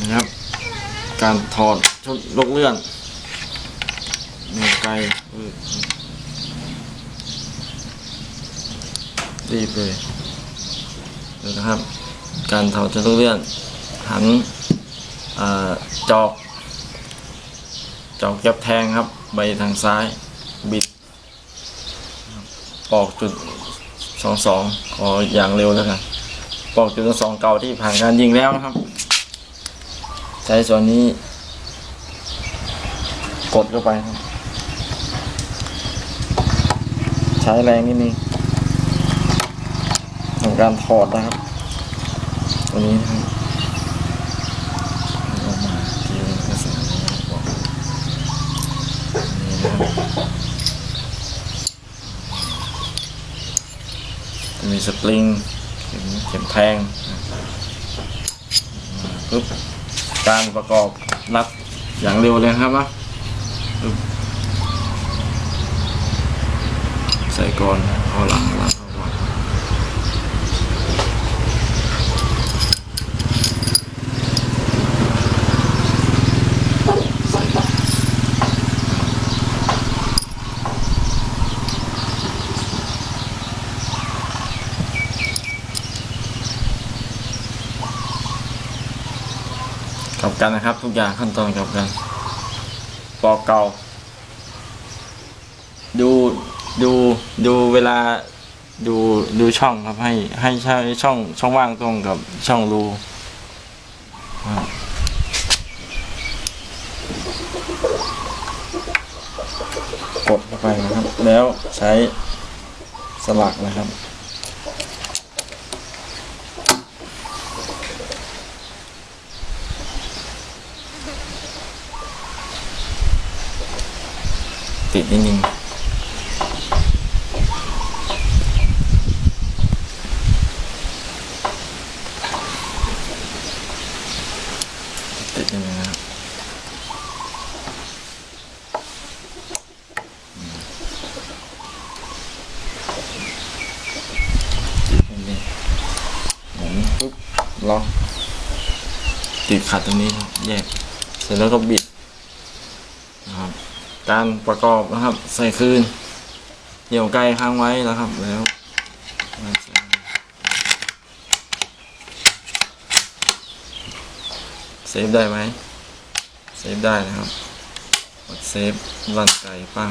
นะครับ การถอดชุดลูกเลื่อนเมไกลดรีบเลยดูนะครับ การถอดชุดลูกเลื่อน หันอจอก จอกยับแทงครับ ใบทางซ้ายบิด ปอกจุดสองสองขออย่างเร็วแล้วกันปอกจุดสองเก่าที่ผ่านการยิงแล้วนะครับ ใช้ส่วนนี้ กดเข้าไป ใช้แรงนิดนึงทำการถอดนะครับ ตัวนี้นะครับเอาออกมาที่ลักษณะนี้นะมีสปริงเข็มแทงปึ๊บ การประกอบรัดอย่างเร็วเลยครับนะใส่ก่อนเอาหลังรัดเอา กับกันนะครับ ทุกอย่างขั้นตอนกับกันปอกเก่าดูดูดูเวลาดูดูช่องครับให้ให้ใช้ช่องช่องว่างตรงกับช่องรูกดเข้าไปนะครับ แล้วใช้สลักนะครับ ติดนิดนึงติดนิดนึงนะครับติดนิดนึงหมุนปุ๊บล็อกติดขัดตรงนี้ครับแยก เสร็จแล้วก็บิดนะครับ การประกอบนะครับ ใส่คืนเดี่ยวไกลค้างไว้แล้วครับแล้วเซฟได้ไหมเซฟได้นะครับกดเซฟรันไก่ปั้ง